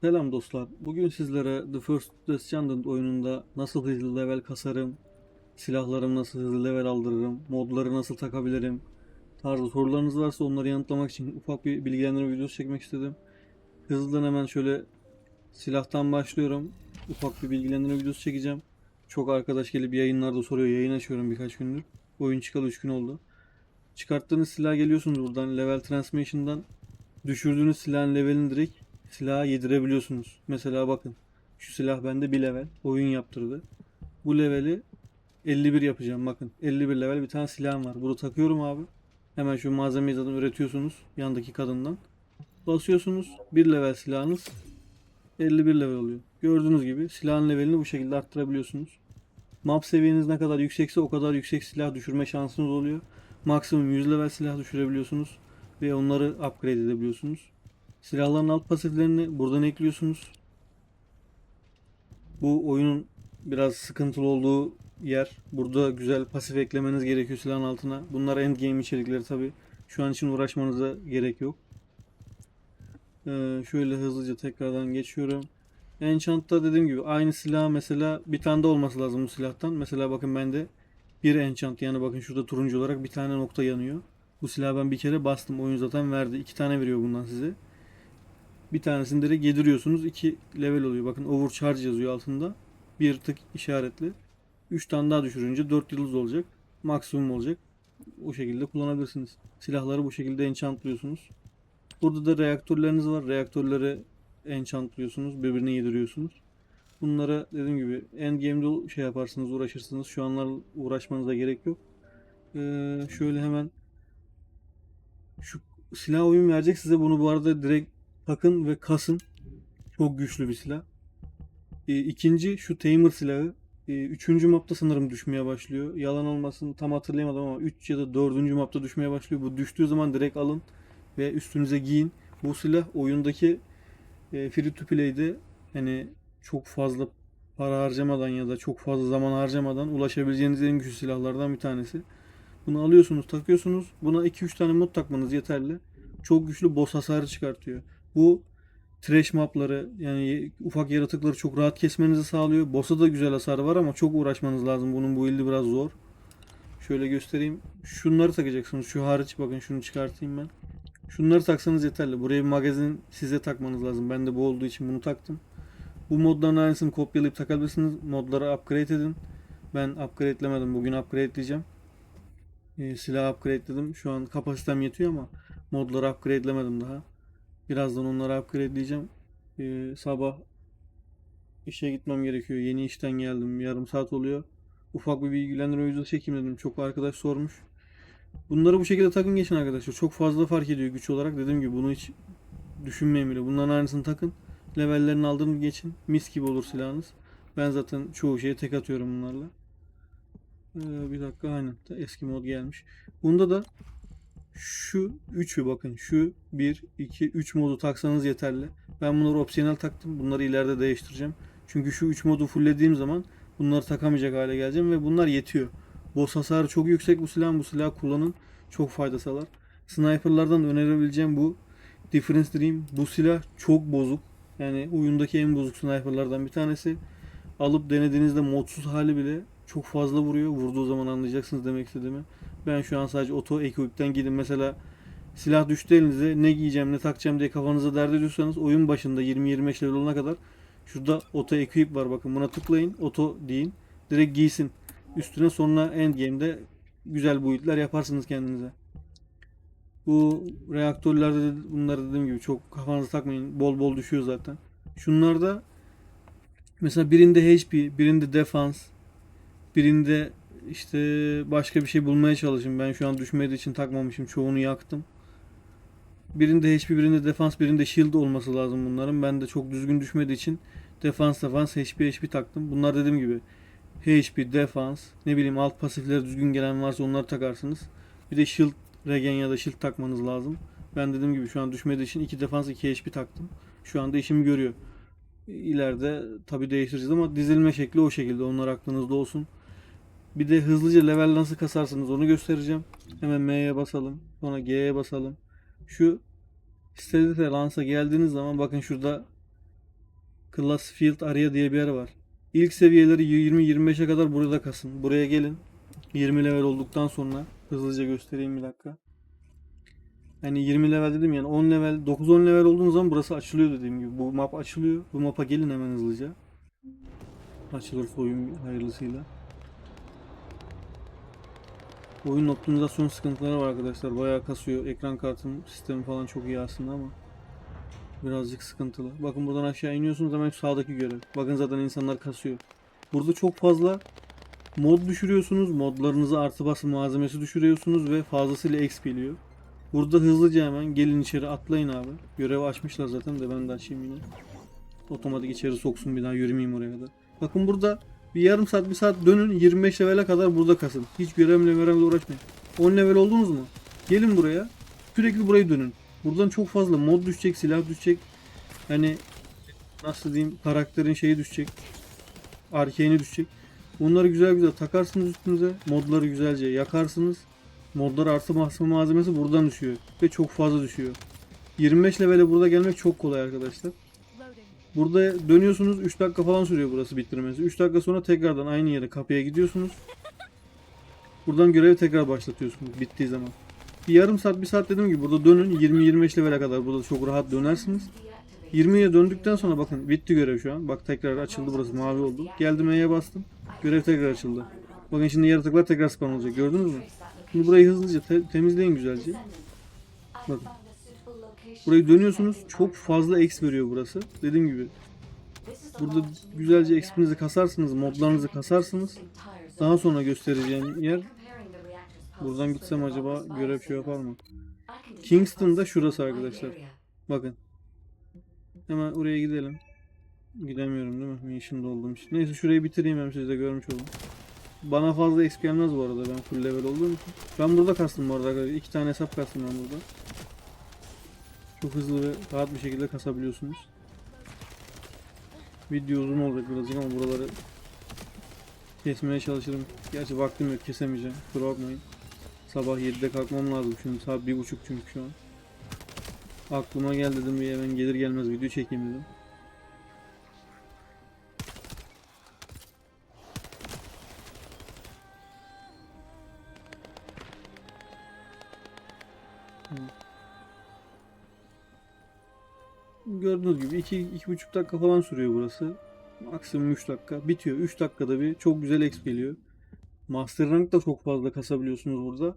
Selam dostlar. Bugün sizlere The First Descendant oyununda nasıl hızlı level kasarım, silahlarımı nasıl hızlı level aldırırım, modları nasıl takabilirim tarzı sorularınız varsa onları yanıtlamak için ufak bir bilgilendirme videosu çekmek istedim. Hızlıdan hemen şöyle silahtan başlıyorum. Ufak bir bilgilendirme videosu çekeceğim. Çok arkadaş gelip yayınlarda soruyor. Yayın açıyorum birkaç gündür. Oyun çıkalı 3 gün oldu. Çıkarttığınız silah geliyorsunuz buradan level transmission'dan düşürdüğünüz silahın levelini direkt silaha yedirebiliyorsunuz. Mesela bakın şu silah bende bir level oyun yaptırdı. Bu leveli 51 yapacağım bakın. 51 level bir tane silahım var. Bunu takıyorum abi. Hemen şu malzemeyi zaten üretiyorsunuz yandaki kadından. Basıyorsunuz. Bir level silahınız 51 level oluyor. Gördüğünüz gibi silahın levelini bu şekilde arttırabiliyorsunuz. Map seviyeniz ne kadar yüksekse o kadar yüksek silah düşürme şansınız oluyor. Maksimum 100 level silah düşürebiliyorsunuz ve onları upgrade edebiliyorsunuz. Silahların alt pasiflerini buradan ekliyorsunuz. Bu oyunun biraz sıkıntılı olduğu yer. Burada güzel pasif eklemeniz gerekiyor silahın altına. Bunlar endgame içerikleri tabi. Şu an için uğraşmanıza gerek yok. Ee, şöyle hızlıca tekrardan geçiyorum. Enchant'ta dediğim gibi aynı silah mesela bir tane de olması lazım bu silahtan. Mesela bakın bende bir enchant yani bakın şurada turuncu olarak bir tane nokta yanıyor. Bu silahı ben bir kere bastım. Oyun zaten verdi. İki tane veriyor bundan size. Bir tanesini direkt yediriyorsunuz. 2 level oluyor. Bakın overcharge yazıyor altında. Bir tık işaretli. 3 tane daha düşürünce 4 yıldız olacak. Maksimum olacak. O şekilde kullanabilirsiniz. Silahları bu şekilde enchantlıyorsunuz. Burada da reaktörleriniz var. Reaktörleri enchantlıyorsunuz. Birbirine yediriyorsunuz. Bunlara dediğim gibi endgame'de şey yaparsınız, uğraşırsınız. Şu anlar uğraşmanıza gerek yok. Ee, şöyle hemen şu silah oyun verecek size bunu bu arada direkt takın ve kasın. Çok güçlü bir silah. Ee, ikinci şu Tamer silahı. Ee, üçüncü mapta sanırım düşmeye başlıyor. Yalan olmasın tam hatırlayamadım ama 3 ya da 4. mapta düşmeye başlıyor. Bu düştüğü zaman direkt alın ve üstünüze giyin. Bu silah oyundaki e, free to play'de hani çok fazla para harcamadan ya da çok fazla zaman harcamadan ulaşabileceğiniz en güçlü silahlardan bir tanesi. Bunu alıyorsunuz, takıyorsunuz. Buna 2-3 tane mod takmanız yeterli. Çok güçlü boss hasarı çıkartıyor. Bu trash mapları yani ufak yaratıkları çok rahat kesmenizi sağlıyor. Boss'a da güzel hasar var ama çok uğraşmanız lazım. Bunun bu build'i biraz zor. Şöyle göstereyim. Şunları takacaksınız. Şu hariç bakın şunu çıkartayım ben. Şunları taksanız yeterli. Buraya bir magazin size takmanız lazım. Ben de bu olduğu için bunu taktım. Bu modların aynısını kopyalayıp takabilirsiniz. Modları upgrade edin. Ben upgrade'lemedim. Bugün upgrade'leyeceğim. Ee, silah upgrade'ledim. Şu an kapasitem yetiyor ama modları upgrade'lemedim daha. Birazdan onları upgrade'leyeceğim. Ee, sabah işe gitmem gerekiyor. Yeni işten geldim. Yarım saat oluyor. Ufak bir bilgilendirme videosu çekeyim dedim. Çok arkadaş sormuş. Bunları bu şekilde takın geçin arkadaşlar. Çok fazla fark ediyor güç olarak. Dediğim gibi bunu hiç düşünmeyin bile. Bunların aynısını takın. Levellerini aldığınız geçin. Mis gibi olur silahınız. Ben zaten çoğu şeye tek atıyorum bunlarla. Ee, bir dakika aynen. Eski mod gelmiş. Bunda da şu 3'ü bakın. Şu 1, 2, 3 modu taksanız yeterli. Ben bunları opsiyonel taktım. Bunları ileride değiştireceğim. Çünkü şu 3 modu fulllediğim zaman bunları takamayacak hale geleceğim ve bunlar yetiyor. Boss hasarı çok yüksek bu silahın. Bu silahı kullanın. Çok fayda sağlar. Sniper'lardan önerebileceğim bu Difference Dream. Bu silah çok bozuk. Yani oyundaki en bozuk sniper'lardan bir tanesi. Alıp denediğinizde modsuz hali bile çok fazla vuruyor. Vurduğu zaman anlayacaksınız demek istediğimi. Ben şu an sadece oto equip'ten gidin. Mesela silah düştü elinize ne giyeceğim ne takacağım diye kafanıza dert ediyorsanız oyun başında 20-25 level olana kadar şurada oto equip var bakın buna tıklayın oto deyin direkt giysin üstüne sonra endgame'de güzel build'ler yaparsınız kendinize. Bu reaktörlerde de bunları dediğim gibi çok kafanıza takmayın. Bol bol düşüyor zaten. Şunlarda mesela birinde HP, birinde defans, birinde işte başka bir şey bulmaya çalışın. Ben şu an düşmediği için takmamışım. Çoğunu yaktım. Birinde HP, birinde defans, birinde shield olması lazım bunların. Ben de çok düzgün düşmediği için defans defans HP HP taktım. Bunlar dediğim gibi HP, defans, ne bileyim alt pasifleri düzgün gelen varsa onları takarsınız. Bir de shield regen ya da shield takmanız lazım. Ben dediğim gibi şu an düşmediği için 2 defans 2 HP taktım. Şu anda işimi görüyor. İleride tabi değiştireceğiz ama dizilme şekli o şekilde. Onlar aklınızda olsun. Bir de hızlıca level nasıl kasarsınız onu göstereceğim. Hemen M'ye basalım. Sonra G'ye basalım. Şu Stealth'e Lance'a geldiğiniz zaman bakın şurada Classfield Area diye bir yer var. İlk seviyeleri 20-25'e kadar burada kasın. Buraya gelin. 20 level olduktan sonra hızlıca göstereyim bir dakika. Yani 20 level dedim yani 10 level 9-10 level olduğunuz zaman burası açılıyor dediğim gibi. Bu map açılıyor. Bu mapa gelin hemen hızlıca. Açılır oyun hayırlısıyla. Oyun optimizasyon sıkıntıları var arkadaşlar. Bayağı kasıyor. Ekran kartım sistemi falan çok iyi aslında ama birazcık sıkıntılı. Bakın buradan aşağı iniyorsunuz hemen sağdaki görev. Bakın zaten insanlar kasıyor. Burada çok fazla mod düşürüyorsunuz. Modlarınızı artı bası malzemesi düşürüyorsunuz ve fazlasıyla exp geliyor. Burada hızlıca hemen gelin içeri atlayın abi. Görevi açmışlar zaten de ben de açayım yine. Otomatik içeri soksun bir daha yürümeyeyim oraya kadar. Bakın burada bir yarım saat bir saat dönün 25 levele kadar burada kasın. Hiç görevle görevle uğraşmayın. 10 level oldunuz mu? Gelin buraya. Sürekli burayı dönün. Buradan çok fazla mod düşecek, silah düşecek. Hani nasıl diyeyim karakterin şeyi düşecek. Arkeğini düşecek. Bunları güzel güzel takarsınız üstünüze. Modları güzelce yakarsınız. Modlar artı basma malzemesi buradan düşüyor. Ve çok fazla düşüyor. 25 levele burada gelmek çok kolay arkadaşlar. Burada dönüyorsunuz 3 dakika falan sürüyor burası bitirmesi. 3 dakika sonra tekrardan aynı yere kapıya gidiyorsunuz. Buradan görevi tekrar başlatıyorsunuz bittiği zaman. Bir yarım saat bir saat dediğim gibi burada dönün 20-25 levele kadar burada çok rahat dönersiniz. 20'ye döndükten sonra bakın bitti görev şu an. Bak tekrar açıldı burası mavi oldu. Geldim E'ye bastım. Görev tekrar açıldı. Bakın şimdi yaratıklar tekrar spawn olacak gördünüz mü? Şimdi burayı hızlıca te- temizleyin güzelce. Bakın. Burayı dönüyorsunuz. Çok fazla X veriyor burası. Dediğim gibi. Burada güzelce XP'nizi kasarsınız. Modlarınızı kasarsınız. Daha sonra göstereceğim yer. Buradan gitsem acaba görev şey yapar mı? Kingston'da şurası arkadaşlar. Bakın. Hemen oraya gidelim. Gidemiyorum değil mi? Mission'da olduğum için. Neyse şurayı bitireyim hem siz de görmüş olun. Bana fazla XP gelmez bu arada ben full level olduğum için. Ben burada kastım bu arada arkadaşlar. İki tane hesap kastım ben burada. Çok hızlı ve rahat bir şekilde kasabiliyorsunuz. Video uzun olacak birazcık ama buraları kesmeye çalışırım. Gerçi vaktim yok kesemeyeceğim. Kusura bakmayın. Sabah 7'de kalkmam lazım şimdi saat 1.30 çünkü şu an. Aklıma gel dedim bir hemen gelir gelmez video çekeyim dedim. Gördüğünüz gibi 2 2,5 dakika falan sürüyor burası. Maksimum 3 dakika. Bitiyor. 3 dakikada bir çok güzel exp geliyor. Master rank da çok fazla kasabiliyorsunuz burada.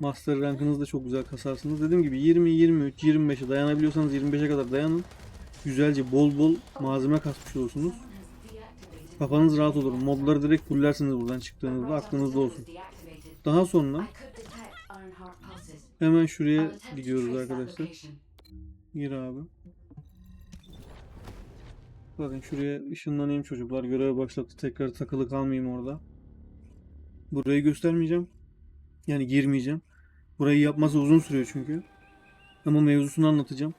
Master rankınızı da çok güzel kasarsınız. Dediğim gibi 20, 23, 25'e dayanabiliyorsanız 25'e kadar dayanın. Güzelce bol bol malzeme kasmış olursunuz. Kafanız rahat olur. Modları direkt fullersiniz buradan çıktığınızda aklınızda olsun. Daha sonra hemen şuraya gidiyoruz arkadaşlar. Gir abi. Bakın şuraya ışınlanayım çocuklar. Göreve başlattı. Tekrar takılı kalmayayım orada. Burayı göstermeyeceğim. Yani girmeyeceğim. Burayı yapması uzun sürüyor çünkü. Ama mevzusunu anlatacağım.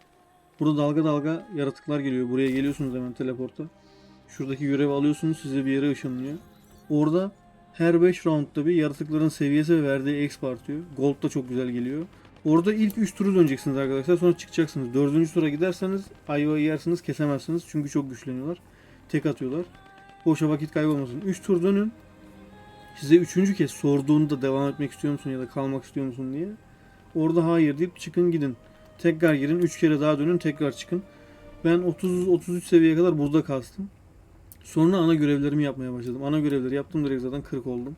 Burada dalga dalga yaratıklar geliyor. Buraya geliyorsunuz hemen teleporta. Şuradaki görevi alıyorsunuz. Size bir yere ışınlıyor. Orada her 5 roundda bir yaratıkların seviyesi ve verdiği exp artıyor. Gold da çok güzel geliyor. Orada ilk 3 turu döneceksiniz arkadaşlar. Sonra çıkacaksınız. 4. tura giderseniz ayva yersiniz kesemezsiniz. Çünkü çok güçleniyorlar. Tek atıyorlar. Boşa vakit kaybolmasın. 3 tur dönün. Size üçüncü kez sorduğunda devam etmek istiyor musun ya da kalmak istiyor musun diye. Orada hayır deyip çıkın gidin. Tekrar girin. 3 kere daha dönün. Tekrar çıkın. Ben 30-33 seviyeye kadar burada kastım. Sonra ana görevlerimi yapmaya başladım. Ana görevleri yaptım direkt zaten 40 oldum.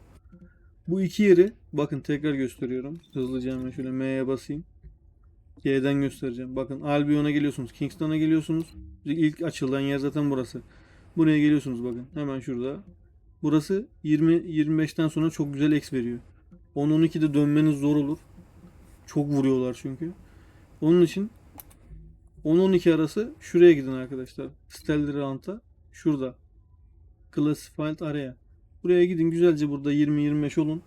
Bu iki yeri bakın tekrar gösteriyorum. Hızlıca hemen şöyle M'ye basayım. Y'den göstereceğim. Bakın Albion'a geliyorsunuz. Kingston'a geliyorsunuz. İlk açılan yer zaten burası. Buraya geliyorsunuz bakın. Hemen şurada. Burası 20-25'ten sonra çok güzel X veriyor. 10-12'de dönmeniz zor olur. Çok vuruyorlar çünkü. Onun için 10-12 arası şuraya gidin arkadaşlar. Stellar Round'a. Şurada. Classified Area. Buraya gidin güzelce burada 20-25 olun.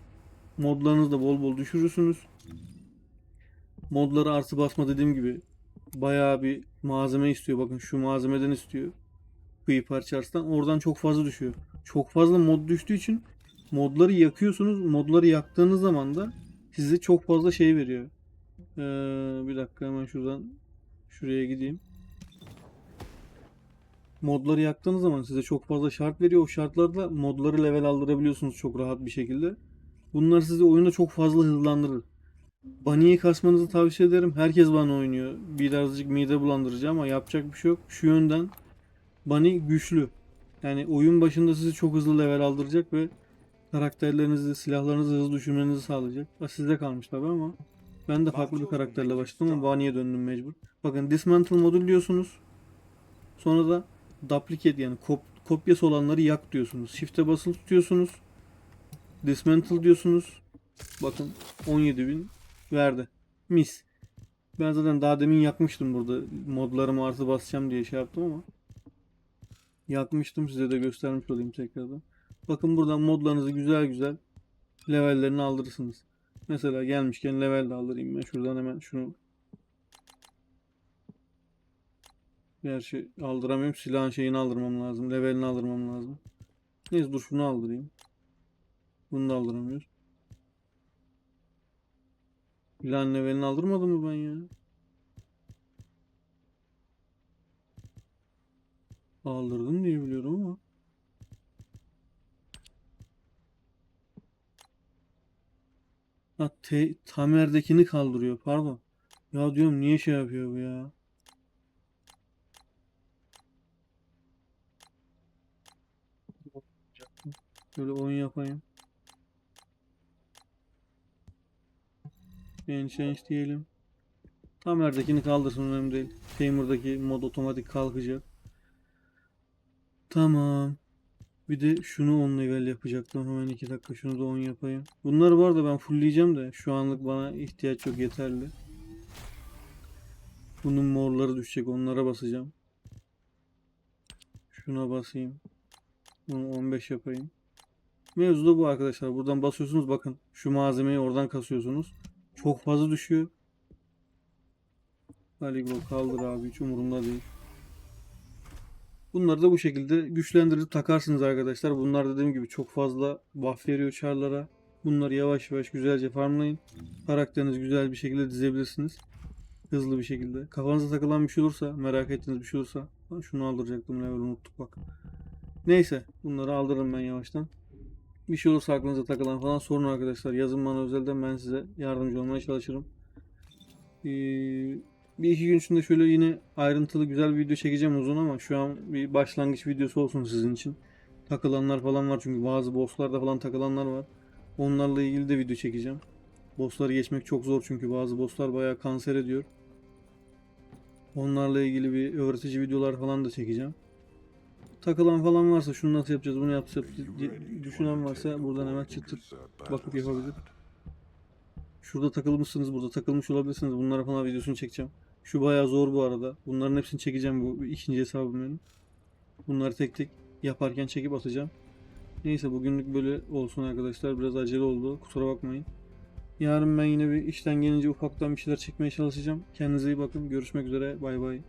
Modlarınızı da bol bol düşürürsünüz. Modları artı basma dediğim gibi bayağı bir malzeme istiyor. Bakın şu malzemeden istiyor. Kıyı parçasından. Oradan çok fazla düşüyor. Çok fazla mod düştüğü için modları yakıyorsunuz. Modları yaktığınız zaman da size çok fazla şey veriyor. Ee, bir dakika hemen şuradan şuraya gideyim. Modları yaktığınız zaman size çok fazla şart veriyor. O şartlarla modları level aldırabiliyorsunuz çok rahat bir şekilde. Bunlar sizi oyunda çok fazla hızlandırır. Bunny'yi kasmanızı tavsiye ederim. Herkes Bunny oynuyor. Birazcık mide bulandırıcı ama yapacak bir şey yok. Şu yönden Bunny güçlü. Yani oyun başında sizi çok hızlı level aldıracak ve karakterlerinizi, silahlarınızı hızlı düşürmenizi sağlayacak. Ha, Sizde kalmış tabi ama ben de farklı bir karakterle başladım ama Bunny'ye döndüm mecbur. Bakın Dismantle modül diyorsunuz. Sonra da Duplicate yani kop kopyası olanları yak diyorsunuz. Shift'e basılı tutuyorsunuz. Dismantle diyorsunuz. Bakın 17.000 verdi. Mis. Ben zaten daha demin yakmıştım burada. Modlarımı artı basacağım diye şey yaptım ama. Yakmıştım size de göstermiş olayım tekrardan. Bakın buradan modlarınızı güzel güzel levellerini aldırırsınız. Mesela gelmişken level de aldırayım ben şuradan hemen şunu. Gerçi aldıramıyorum. Silahın şeyini aldırmam lazım. Levelini aldırmam lazım. Neyse dur şunu aldırayım. Bunu da aldıramıyoruz. Silahın levelini aldırmadım mı ben ya? Aldırdım diye biliyorum ama. Ha te Tamer'dekini kaldırıyor pardon. Ya diyorum niye şey yapıyor bu ya? Böyle oyun yapayım. Change change diyelim. Tamer'dekini kaldırsın önemli değil. Tamer'daki mod otomatik kalkacak. Tamam. Bir de şunu 10 level yapacaktım. Hemen 2 dakika şunu da 10 yapayım. Bunları bu arada ben fullleyeceğim de şu anlık bana ihtiyaç yok yeterli. Bunun morları düşecek. Onlara basacağım. Şuna basayım. Bunu 15 yapayım. Mevzu da bu arkadaşlar. Buradan basıyorsunuz bakın. Şu malzemeyi oradan kasıyorsunuz. Çok fazla düşüyor. Haligro kaldır abi hiç umurumda değil. Bunları da bu şekilde güçlendirip takarsınız arkadaşlar. Bunlar dediğim gibi çok fazla buff veriyor çarlara. Bunları yavaş yavaş güzelce farmlayın. Karakterinizi güzel bir şekilde dizebilirsiniz. Hızlı bir şekilde. Kafanıza takılan bir şey olursa, merak ettiğiniz bir şey olursa. Şunu aldıracaktım level unuttuk bak. Neyse bunları aldırırım ben yavaştan. Bir şey olursa aklınıza takılan falan sorun arkadaşlar. Yazın bana özelden ben size yardımcı olmaya çalışırım. Ee, bir iki gün içinde şöyle yine ayrıntılı güzel bir video çekeceğim uzun ama şu an bir başlangıç videosu olsun sizin için. Takılanlar falan var çünkü bazı bosslarda falan takılanlar var. Onlarla ilgili de video çekeceğim. Bossları geçmek çok zor çünkü bazı bosslar bayağı kanser ediyor. Onlarla ilgili bir öğretici videolar falan da çekeceğim. Takılan falan varsa şunu nasıl yapacağız bunu yapacağız düşünen varsa buradan hemen çıt çıt bakıp yapabilir. Şurada takılmışsınız, burada takılmış olabilirsiniz. Bunlara falan videosunu çekeceğim. Şu bayağı zor bu arada. Bunların hepsini çekeceğim bu ikinci hesabım benim. Bunları tek tek yaparken çekip atacağım. Neyse bugünlük böyle olsun arkadaşlar. Biraz acele oldu. Kusura bakmayın. Yarın ben yine bir işten gelince ufaktan bir şeyler çekmeye çalışacağım. Kendinize iyi bakın. Görüşmek üzere. Bay bay.